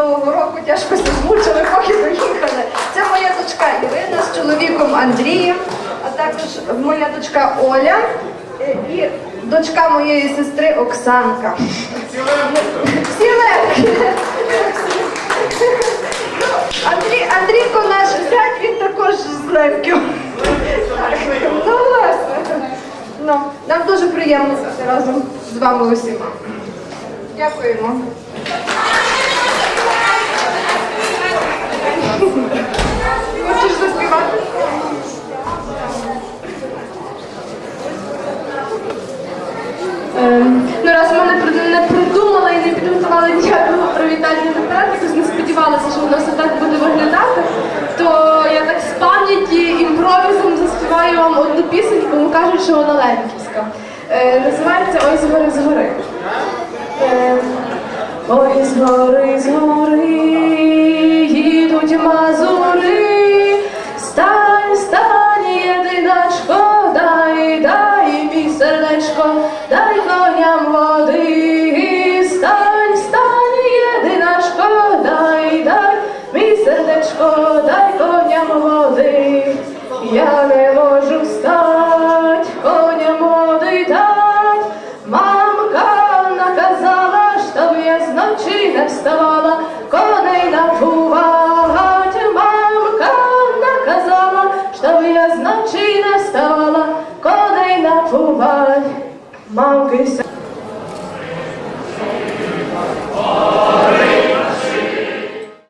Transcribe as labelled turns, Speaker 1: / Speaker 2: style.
Speaker 1: Нового року тяжко змучили, поки доїхали. Це моя дочка Ірина з чоловіком Андрієм, а також моя дочка Оля. Е, і дочка моєї сестри Оксанка. Всі легкі. Ну, Андрій, Андрійко наш зять, він також з легків. Ну, власне. Ну, нам дуже приємно бути разом з вами усіма. Дякуємо.
Speaker 2: Ну, раз ми не придумали і не підготували ніякого привітального концерту, якось не сподівалися, що воно все так буде виглядати, то я так з пам'яті імпровізом заспіваю вам одну пісеньку, бо кажуть, що вона лемківська. Е, називається Ой з гори з гори. Е, Ой, з гори, дай коням води, стань, стань, єдиначко, дай, дай, мій сердечко, дай коням води, я не можу стать, коням води дать, мамка наказала, щоб я зночі не вставала, коней напувать, мамка наказала, щоб я зночі не вставала, коней напувать, мамки ся.